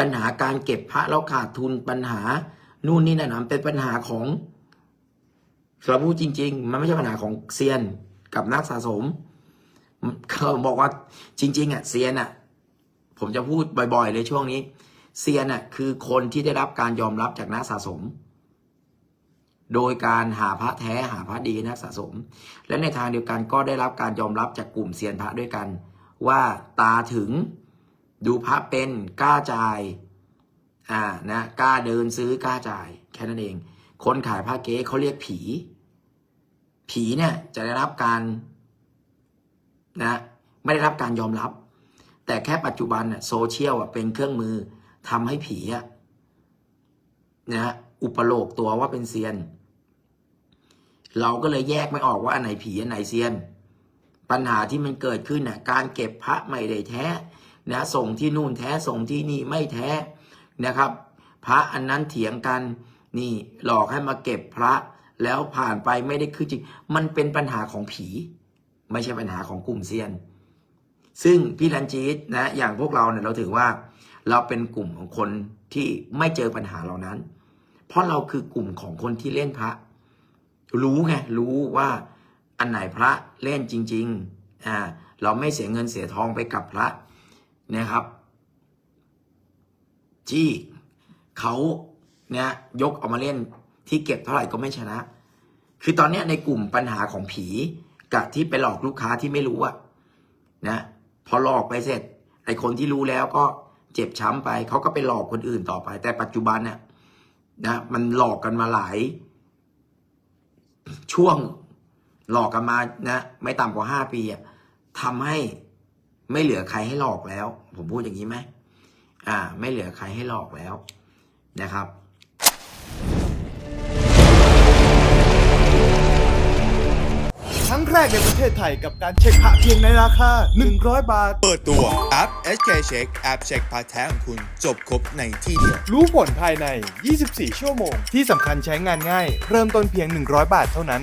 ปัญหาการเก็บพระแล้วขาดทุนปัญหา นู่นนี่นั่นนะเป็นปัญหาของเราพูดจริง ๆ มันไม่ใช่ปัญหาของเซียนกับนักสะสมเขาบอกว่าจริง ๆอะเซียนอะ ผมจะพูดบ่อย ๆ เลยช่วงนี้ เซียนอะคือคนที่ได้รับการยอมรับจากนักสะสม โดยการหาพระแท้หาพระดีนักสะสม และในทางเดียวกันก็ได้รับการยอมรับจากกลุ่มเซียนพระด้วยกัน ว่าตาถึง ดูพระเป็นกล้าจ่ายอ่านะกล้าเดินซื้อกล้าจ่าย แค่นั้นเอง คนขายผ้าเก๊เขาเรียกผี ผีเนี่ยจะได้รับการนะไม่ได้รับการยอมรับ แต่แค่ปัจจุบันน่ะโซเชียลอะเป็นเครื่องมือทำให้ผีอะนะอุปโลกตัวว่าเป็นเซียน เราก็เลยแยกไม่ออกว่าอันไหนผีอันไหนเซียน ปัญหาที่มันเกิดขึ้นน่ะการเก็บพระไม่ได้แท้ นะส่งที่นู่นแท้ส่งที่นี่ไม่แท้นะครับ พระอันนั้นเถียงกันนี่หลอกให้มาเก็บพระแล้วผ่านไปไม่ได้คือจริง มันเป็นปัญหาของผี ไม่ใช่ปัญหาของกลุ่มเซียน ซึ่งพี่ลันจีตนะอย่างพวกเราเนี่ยเราถือว่า เราเป็นกลุ่มของคนที่ไม่เจอปัญหาเหล่านั้น เพราะเราคือกลุ่มของคนที่เล่นพระ รู้ไงรู้ว่าอันไหนพระเล่นจริง ๆอ่าเราไม่เสียเงินเสียทองไปกับพระ นะครับ ที่เขาเนี่ยยกเอามาเล่นที่เก็บเท่าไหร่ก็ไม่ชนะ คือตอนนี้ในกลุ่มปัญหาของผีกับที่ไปหลอกลูกค้าที่ไม่รู้อะนะพอหลอกไปเสร็จไอคนที่รู้แล้วก็เจ็บช้ำไปเขาก็ไปหลอกคนอื่นต่อไป แต่ปัจจุบันเนี่ยนะมันหลอกกันมาหลายช่วงหลอกกันมานะ ไม่ต่ำกว่าห้าปีอะทำให้ ไม่เหลือใครให้หลอกแล้ว ผมพูดอย่างนี้ไหมอ่า ไม่เหลือใครให้หลอกแล้วนะครับครั้งแรกในประเทศไทยกับการเช็คพระเพียงในราคา 100 บาท เปิดตัวแอป SK Check แอปเช็คพาร์ทแท้ของคุณ จบครบในที่เดียว รู้ผลภายใน 24 ชั่วโมง ที่สำคัญใช้งานง่าย เริ่มต้นเพียง 100 บาทเท่านั้น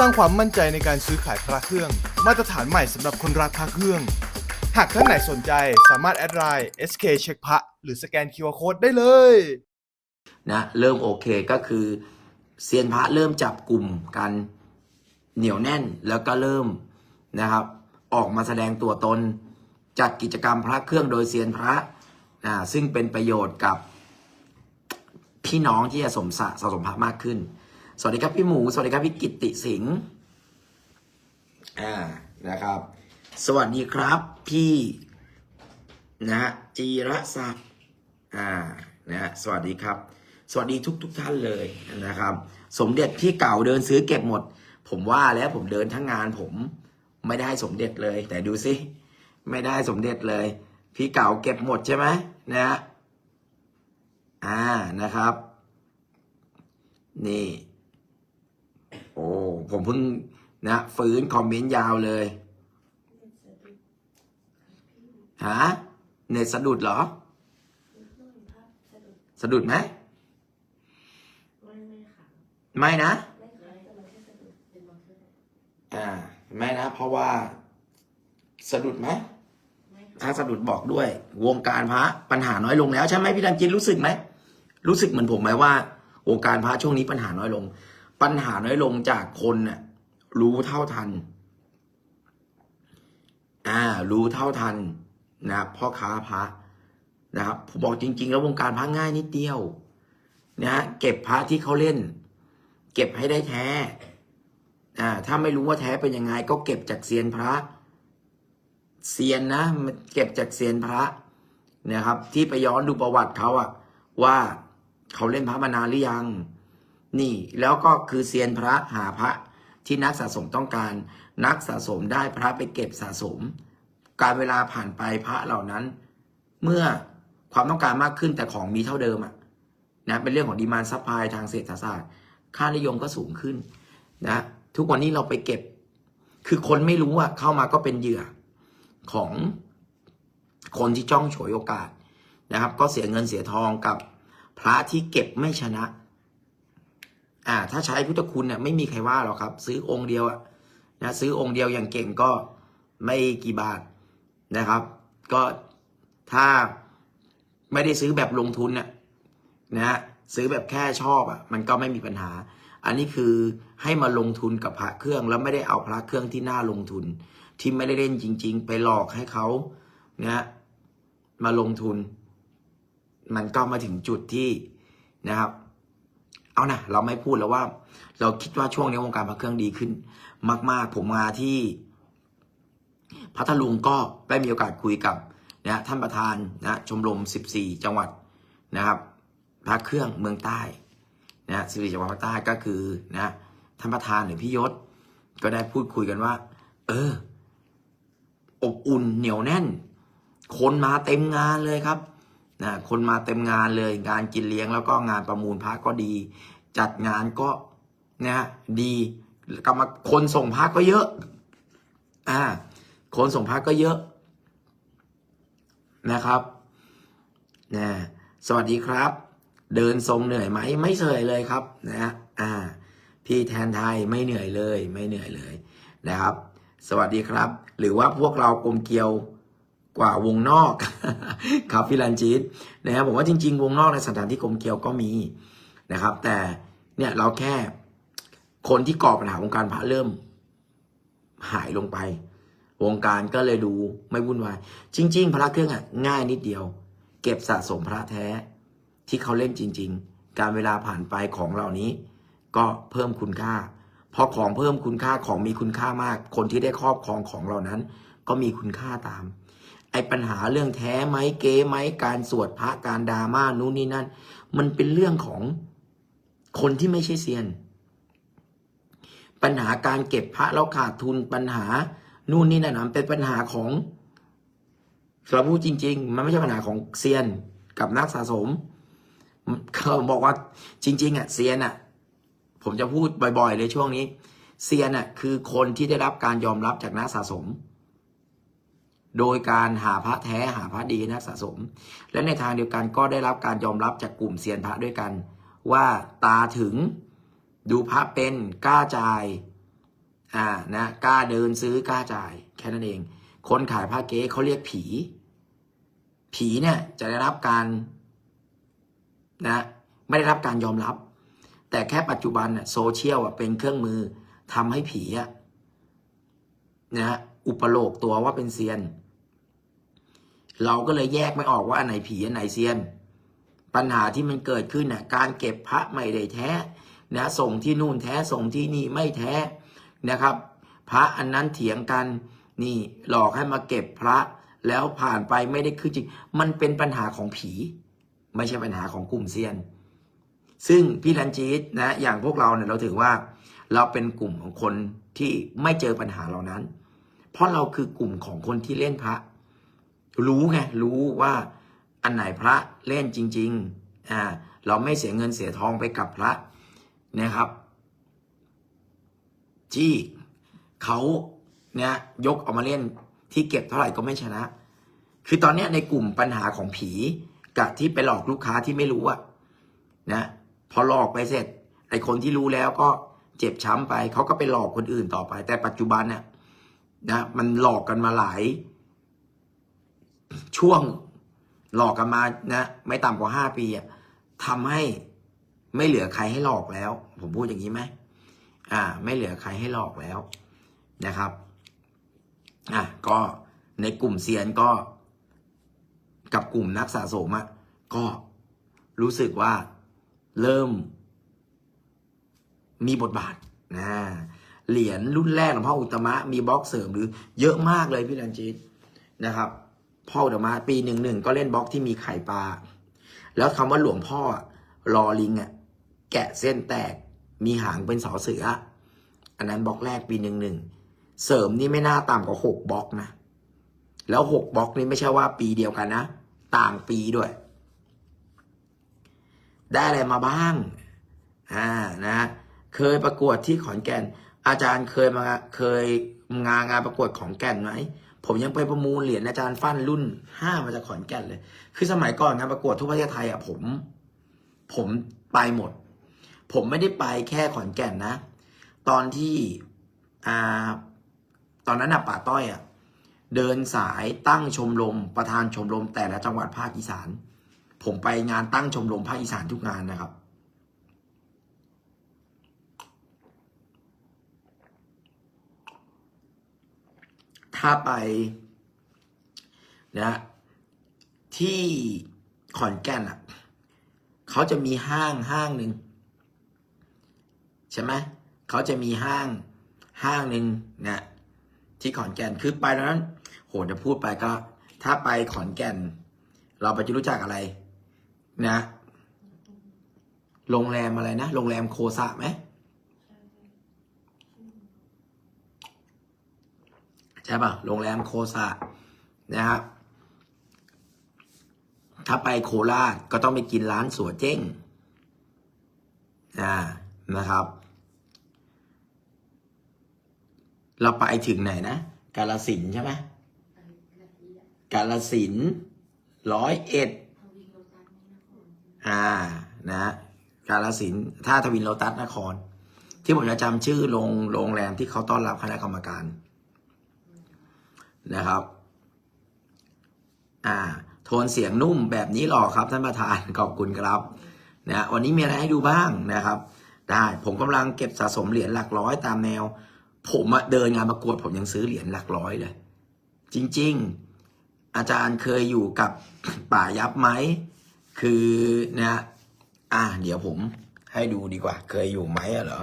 สร้างความมั่นใจในการซื้อขายพระเครื่อง มาตรฐานใหม่สำหรับคนรักพระเครื่อง หากท่านไหนสนใจสามารถแอดไลน์ SK เช็คพระหรือสแกน QR Code ได้เลยนะเริ่มโอเคก็คือเซียนพระเริ่มจับกลุ่มกันเหนียวแน่นแล้วก็เริ่มนะครับ ออกมาแสดงตัวตนจัดกิจกรรมพระเครื่องโดยเซียนพระอ่าซึ่งเป็นประโยชน์กับพี่น้องที่จะสมสะสะสมพระมากขึ้น สวัสดีครับพี่หมู สวัสดีครับพี่กิตติสิงห์อ่านะครับ สวัสดีครับพี่นะฮะจีรศักดิ์อ่านะฮะสวัสดีครับ สวัสดีทุกทุกๆท่านเลยนะครับ สมเด็จพี่เก่าเดินซื้อเก็บหมด ผมว่าแล้วผมเดินทั้งงานผมไม่ได้สมเด็จเลย แต่ดูสิไม่ได้สมเด็จเลย พี่เก่าเก็บหมดใช่ไหมนะฮะอ่านะครับ นี่ โอ้ผมเพิ่งนะฟื้นคอมเมนต์ยาวเลยฮะเน็ตสะดุดเหรอ สะดุดไหมไม่ค่ะไม่นะไม่นะเป็นบางเครื่องอ่าไม่นะ เพราะว่า สะดุดไหมถ้าสะดุดบอกด้วย วงการพระปัญหาน้อยลงแล้วใช่ไหมพี่ดันจินรู้สึกไหมรู้สึกเหมือนผมไหมว่า วงการพระช่วงนี้ปัญหาน้อยลง ปัญหาน้อยลงจากคนน่ะรู้เท่าทัน อ่า รู้เท่าทันนะพ่อค้าพระนะครับผมบอกจริง ๆ แล้ววงการพระง่ายนิดเดียวนะฮะเก็บพระที่เขาเล่น เก็บให้ได้แท้อ่าถ้าไม่รู้ว่าแท้เป็นยังไง ก็เก็บจากเซียนพระเซียนนะมันเก็บจากเซียนพระนะครับ ที่ไปย้อนดูประวัติเขาอะว่าเขาเล่นพระมานานหรือยัง นี่แล้วก็คือเซียนพระหาพระที่นักสะสมต้องการ นักสะสมได้พระไปเก็บสะสม การเวลาผ่านไปพระเหล่านั้น เมื่อความต้องการมากขึ้นแต่ของมีเท่าเดิมอะนะเป็นเรื่องของดีมานซัพพลายทางเศรษฐศาสตร์ค่านิยมก็สูงขึ้นนะทุกวันนี้เราไปเก็บ คือคนไม่รู้อะเข้ามาก็เป็นเหยื่อของคนที่จ้องฉวยโอกาสนะครับ ก็เสียเงินเสียทองกับพระที่เก็บไม่ชนะ อ่า ถ้าใช้พุทธคุณเนี่ยไม่มีใครว่าหรอกครับ ซื้อองค์เดียวอะนะซื้อองค์เดียวอย่างเก่งก็ไม่กี่บาทนะครับ ก็ถ้าไม่ได้ซื้อแบบลงทุนน่ะนะฮะซื้อแบบแค่ชอบอะ มันก็ไม่มีปัญหา อันนี้คือให้มาลงทุนกับพระเครื่อง แล้วไม่ได้เอาพระเครื่องที่น่าลงทุน ที่ไม่ได้เล่นจริง ๆ ไปหลอกให้เขานะมาลงทุน มันก็มาถึงจุดที่นะครับ เอานะเราไม่พูดแล้วว่า เราคิดว่าช่วงนี้วงการพระเครื่องดีขึ้น มาก ๆ ผมมาที่พัทลุงก็ได้มีโอกาสคุยกับนะท่านประธานนะชมรม 14 จังหวัดนะครับพระเครื่องเมืองใต้นะ14จังหวัดภาคใต้ก็คือนะท่านประธานหรือพี่ยศ ก็ได้พูดคุยกันว่า เออ อบอุ่นเหนียวแน่น คนมาเต็มงานเลยครับ นะคนมาเต็มงานเลยงานกินเลี้ยงแล้วก็งานประมูลพระก็ดี จัดงานก็นะดีกรรมคนส่งพระก็เยอะอ่าคนส่งพระก็เยอะนะครับนะสวัสดีครับ เดินทรงเหนื่อยไหมไม่เหนื่อยเลยครับนะฮะอ่า พี่แทนไทยไม่เหนื่อยเลย ไม่เหนื่อยเลยนะครับ สวัสดีครับ หรือว่าพวกเรากลมเกลียว กว่าวงนอกครับพี่ลันจีตนะครับผมว่าจริง ๆ วงนอกในสถานที่กลมเกลียวก็มีนะครับ แต่เนี่ยเราแค่คนที่ก่อปัญหาวงการพระเริ่ม หายลงไป วงการก็เลยดูไม่วุ่นวายจริง ๆ พระเครื่องอะง่ายนิดเดียว เก็บสะสมพระแท้ที่เขาเล่นจริง ๆ การเวลาผ่านไปของเหล่านี้ ก็เพิ่มคุณค่าพอของเพิ่มคุณค่าของมีคุณค่ามาก คนที่ได้ครอบครองของเหล่านั้น ก็มีคุณค่าตาม ไอ้ปัญหาเรื่องแท้ไหมเก๊ไหมการสวดพระการดราม่านู้นนี่นั่น มันเป็นเรื่องของคนที่ไม่ใช่เซียน ปัญหาการเก็บพระแล้วขาดทุนปัญหานู่นนี่นั่นมันเป็นปัญหาของสรับผู้จริง ๆ มันไม่ใช่ปัญหาของเซียนกับนักสะสมเขาบอกว่าจริง ๆอะเซียนอะ ผมจะพูดบ่อย ๆ เลยช่วงนี้ เซียนอะคือคนที่ได้รับการยอมรับจากนักสะสม โดยการหาพระแท้หาพระดีนักสะสม และในทางเดียวกันก็ได้รับการยอมรับจากกลุ่มเซียนพระด้วยกัน ว่าตาถึงดูพระเป็นกล้าจ่ายอ่านะกล้าเดินซื้อกล้าจ่าย แค่นั้นเอง คนขายผ้าเก๊เขาเรียกผี ผีเนี่ยจะได้รับการนะไม่ได้รับการยอมรับ แต่แค่ปัจจุบันโซเชียลเป็นเครื่องมือทำให้ผีนะอุปโลกตัวว่าเป็นเซียน เราก็เลยแยกไม่ออกว่าอันไหนผีอันไหนเซียน ปัญหาที่มันเกิดขึ้นน่ะการเก็บพระไม่ได้แท้นะส่งที่นู่นแท้ส่งที่นี่ไม่แท้นะครับ พระอันนั้นเถียงกันนี่หลอกให้มาเก็บพระแล้วผ่านไปไม่ได้คือจริง มันเป็นปัญหาของผี ไม่ใช่ปัญหาของกลุ่มเซียน ซึ่งพี่ลันจีตนะอย่างพวกเราเนี่ยเราถือว่า เราเป็นกลุ่มของคนที่ไม่เจอปัญหาเหล่านั้น เพราะเราคือกลุ่มของคนที่เล่นพระ รู้ไงรู้ว่าอันไหนพระเล่นจริงๆอ่าเราไม่เสียเงินเสียทองไปกับพระนะครับที่เขาเนี่ยยกออกมาเล่นที่เก็บเท่าไหร่ก็ไม่ชนะ คือตอนนี้ในกลุ่มปัญหาของผีกับที่ไปหลอกลูกค้าที่ไม่รู้อะนะพอหลอกไปเสร็จ ไอคนที่รู้แล้วก็เจ็บช้ำไปเขาก็ไปหลอกคนอื่นต่อไป แต่ปัจจุบันเนี่ยนะมันหลอกกันมาหลาย ช่วงหลอกกันมานะไม่ต่ำกว่าห้าปีอะทำให้ไม่เหลือใครให้หลอกแล้ว ผมพูดอย่างนี้ไหมอ่า ไม่เหลือใครให้หลอกแล้วนะครับอะก็ในกลุ่มเซียนก็ กับกลุ่มนักสะสมอะก็รู้สึกว่าเริ่ม มีบทบาทนะเหรียญรุ่นแรกของพ่ออุตมะ มีบล็อกเสริมหรือเยอะมากเลยพี่ดันจิตนะครับ พ่ออุตมะปีหนึ่งหนึ่งก็เล่นบล็อกที่มีไข่ปลา แล้วคำว่าหลวงพ่อรอลิงอะแกะเส้นแตกมีหางเป็นสอเสือ อันนั้นบล็อกแรกปีหนึ่งหนึ่งเสริมนี่ไม่น่าต่ำกว่าหกบล็อกนะ แล้วหกบล็อกนี่ไม่ใช่ว่าปีเดียวกันนะ ต่างปีด้วย ได้อะไรมาบ้าง อ่านะ เคยประกวดที่ขอนแก่น อาจารย์เคยมาเคยงานงานประกวดของแก่นไหม ผมยังไปประมูลเหรียญอาจารย์ฟั่นรุ่นห้ามาจากขอนแก่นเลย คือสมัยก่อนงานประกวดทั่วประเทศไทยอะผม ผมไปหมด ผมไม่ได้ไปแค่ขอนแก่นนะ ตอนที่อ่าตอนนั้นน่ะป่าต้อยอะเดินสายตั้งชมรมประธานชมรมแต่ละจังหวัดภาคอีสาน ผมไปงานตั้งชมรมภาคอีสานทุกงานนะครับ ถ้าไปนะที่ขอนแก่นอะเขาจะมีห้างห้างหนึ่งใช่ไหมเขาจะมีห้างห้างหนึ่งนะที่ขอนแก่นคือไปตอนนั้น โหจะพูดไปก็ ถ้าไปขอนแก่น เราไปจะรู้จักอะไร นะโรงแรมอะไรนะโรงแรมโคซะไหม ใช่ป่ะ โรงแรมโคซะนะครับถ้าไปโคราชก็ต้องไปกินร้านสัวเจ้งอ่านะครับ เราไปถึงไหนนะ กาลสินใช่ไหมกาลสินร้อยเอ็ดอ่านะกาลสินท่าทวินโลตัสนคร ที่ผมจะจำชื่อโรงโรงแรมที่เขาต้อนรับคณะกรรมการ นะครับ อ่า โทนเสียงนุ่มแบบนี้หรอครับ ท่านประธานขอบคุณครับนะวันนี้มีอะไรให้ดูบ้างนะครับ ได้ผมกำลังเก็บสะสมเหรียญหลักร้อยตามแนว ผมเดินงานประกวด ผมยังซื้อเหรียญหลักร้อยเลย จริง ๆ อาจารย์เคยอยู่กับป่ายับไหมคือนะอ่าเดี๋ยวผมให้ดูดีกว่า เคยอยู่ไหมเหรอ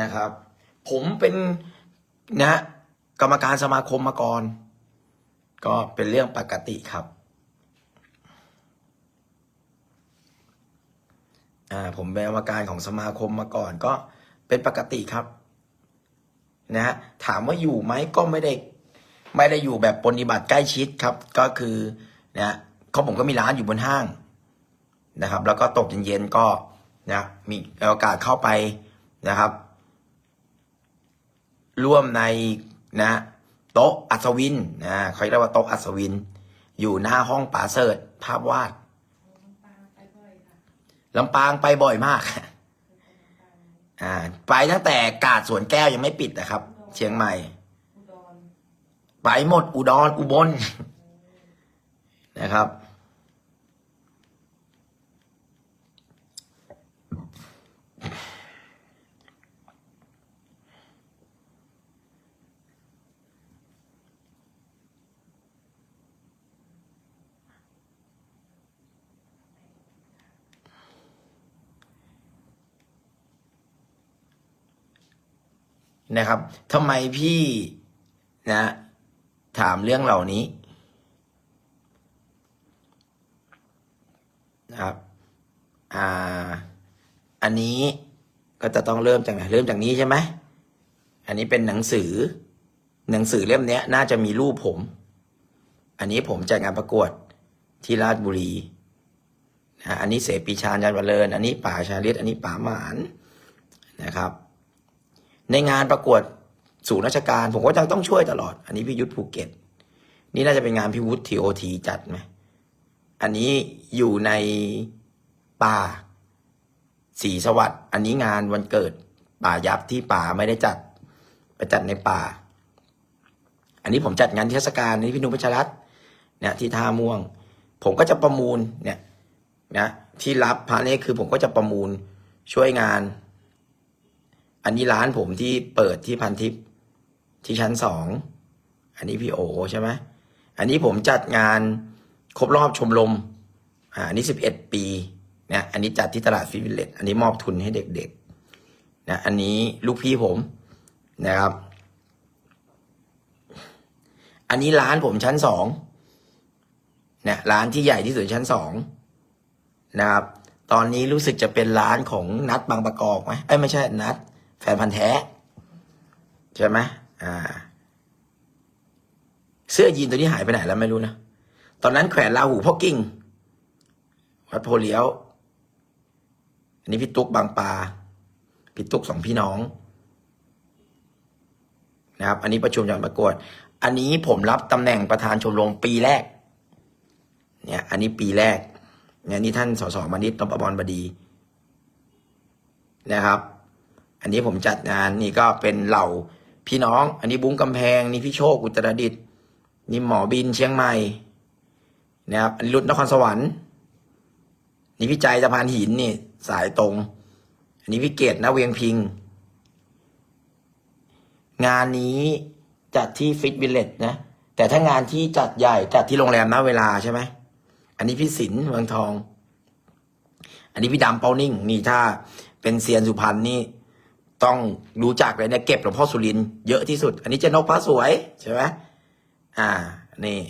นะครับ ผมเป็นนะกรรมการสมาคมมาก่อน ก็เป็นเรื่องปกติครับ่าผมเป็นกรรมการของสมาคมมาก่อนก็เป็นปกติครับนะฮะถามว่าอยู่ไหมก็ไม่ได้ไม่ได้อยู่แบบปฏิบัติใกล้ชิดครับ ก็คือนะเขาผมก็มีร้านอยู่บนห้างนะครับ แล้วก็ตกเย็นๆก็นะมีโอกาสเข้าไปนะครับ ร่วมในนะโต๊ะอัศวินนะเขาเรียกว่าโต๊ะอัศวิน อยู่หน้าห้องป๋าเสิร์ชภาพวาดปางไปบ่อยค่ะลำปางไปบ่อยมาก อ่า ไปตั้งแต่กาดสวนแก้วยังไม่ปิดนะครับ เชียงใหม่ ไปหมดอุดรอุบลนะครับ นะครับทำไมพี่นะ ถามเรื่องเหล่านี้นะครับ อ่า อันนี้ก็จะต้องเริ่มจากไหนเริ่มจากนี้ใช่ไหม อันนี้เป็นหนังสือ หนังสือเล่มนี้น่าจะมีรูปผม อันนี้ผมจัดงานประกวดที่ราชบุรีนะอันนี้เสปีชาญยันวรเลิน อันนี้ป่าชาลิตอันนี้ป่าหมานนะครับ ในงานประกวดศูนย์ราชการผมก็ยังต้องช่วยตลอด อันนี้พี่ยุทธภูเก็ต นี่น่าจะเป็นงานพี่วุฒิทีโอทีจัดไหมอันนี้อยู่ในป่าสีสวัสดิ์อันนี้งานวันเกิดป่ายับที่ป่าไม่ได้จัดไปจัดในป่า อันนี้ผมจัดงานเทศกาลนี่พี่นุพัชรัตน์เนี่ยที่ท่าม่วง ผมก็จะประมูลเนี่ยนะที่รับพระนี่คือผมก็จะประมูลช่วยงาน อันนี้ร้านผมที่เปิดที่พันทิพย์ที่ชั้นสอง อันนี้พี่โอใช่ไหมอันนี้ผมจัดงานครบรอบชมรม อ่าอันนี้สิบเอ็ดปีเนี่ยอันนี้จัดที่ตลาดฟิวิลเลตอันนี้มอบทุนให้เด็กๆนะอันนี้ลูกพี่ผมนะครับ อันนี้ร้านผมชั้นสองเนี่ยร้านที่ใหญ่ที่สุดชั้นสองนะครับ ตอนนี้รู้สึกจะเป็นร้านของนัดบางประกอบไหมเอ้ยไม่ใช่นัด แฟนพันธ์แท้ ใช่ไหมอ่า เสื้อยีนตัวนี้หายไปไหนแล้วไม่รู้นะ ตอนนั้นแขวนลาหูพ่อกิ่ง วัดโพเลี้ยว อันนี้พี่ตุ๊กบางปลาพี่ตุ๊กสองพี่น้อง นะครับ อันนี้ประชุมจัดประกวด อันนี้ผมรับตำแหน่งประธานชมรมปีแรก เนี่ย อันนี้ปีแรก เนี่ยนี่ท่านสสมานิตนปบรบดีนะครับ อันนี้ผมจัดงานนี่ก็เป็นเหล่าพี่น้อง อันนี้บุ้งกำแพง นี่พี่โชคอุตรดิตถ์นี่หมอบินเชียงใหม่นะครับอันนี้รุ่นนครสวรรค์ นี่พี่ใจสะพานหินนี่สายตรง อันนี้พี่เกตนะเวียงพิง งานนี้จัดที่ฟิตวิลเลจนะ แต่ถ้างานที่จัดใหญ่จัดที่โรงแรมนะเวลาใช่ไหม อันนี้พี่สินเมืองทอง อันนี้พี่ดำเปานิ่ง นี่ถ้าเป็นเซียนสุพรรณนี่ ต้องรู้จักเลยเนี่ยเก็บหลวงพ่อสุรินเยอะที่สุด อันนี้เจนกพระสวยใช่ไหมอ่านี่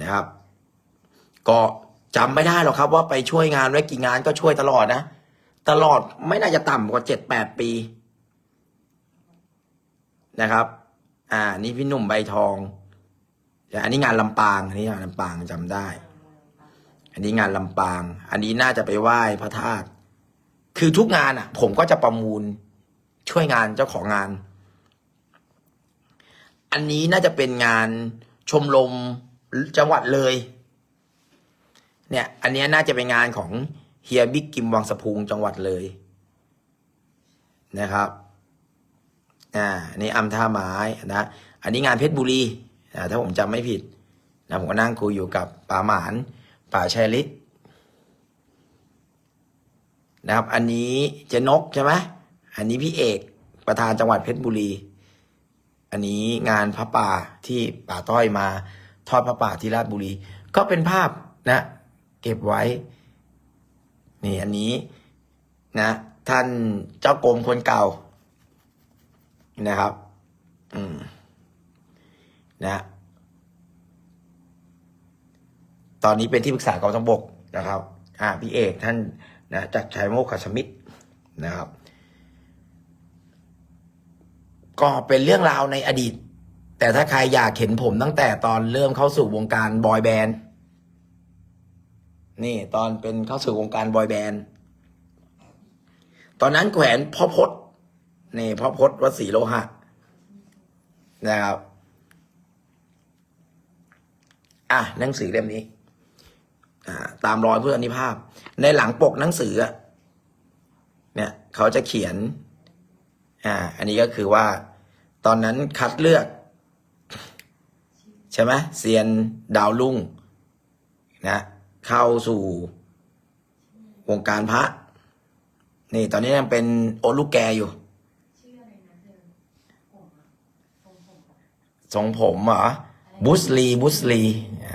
นะครับ ก็จำไม่ได้หรอกครับ ว่าไปช่วยงานไว้กี่งานก็ช่วยตลอดนะ ตลอดไม่น่าจะต่ำกว่าเจ็ดแปดปีนะครับ อ่า นี่พี่หนุ่มใบทองอันนี้งานลำปางอันนี้งานลำปางจำได้ อันนี้งานลำปาง อันนี้น่าจะไปไหว้พระธาตุคือทุกงานอะ ผมก็จะประมูล ช่วยงานเจ้าของงาน อันนี้น่าจะเป็นงานชมรมจังหวัดเลย เนี่ย อันเนี้ยน่าจะเป็นงานของเฮียบิ๊กกิมวังสะพุงจังหวัดเลย นะครับ อ่านนี้อัมท่าไม้นะ อันนี้งานเพชรบุรีอ่าถ้าผมจำไม่ผิดนะผมก็นั่งคุยอยู่กับป่าหมาน ป่าชัยฤทธิ์นะครับ อันนี้เจนกใช่ไหม อันนี้พี่เอกประธานจังหวัดเพชรบุรี อันนี้งานพระป่าที่ป่าต้อยมาทอดพระป่าที่ราชบุรี ก็เป็นภาพนะ เก็บไว้ นี่อันนี้นะ ท่านเจ้ากรมคนเก่านะครับ อืม นะ ตอนนี้เป็นที่ปรึกษากองทัพบกนะครับ อ่าพี่เอกท่านนะจากชัยโมกขสมิตรนะครับ ก็เป็นเรื่องราวในอดีต แต่ถ้าใครอยากเห็นผมตั้งแต่ตอนเริ่มเข้าสู่วงการบอยแบนด์นี่ตอนเป็นเข้าสู่วงการบอยแบนด์ตอนนั้นแขวนพ่อพศนี่พ่อพศวัดศรีโลหะนะครับอะหนังสือเล่มนี้อ่าตามรอยพุทธนิพาพ ในหลังปกหนังสืออะเนี่ย เขาจะเขียน อ่า อันนี้ก็คือว่า ตอนนั้นคัดเลือก ใช่ไหมเซียนดาวลุ่งนะเข้าสู่วงการพระ นี่ตอนนี้ยังเป็นโอตลูกแกอยู่ทรงผมเหรอบุสลีบุสลีอ่า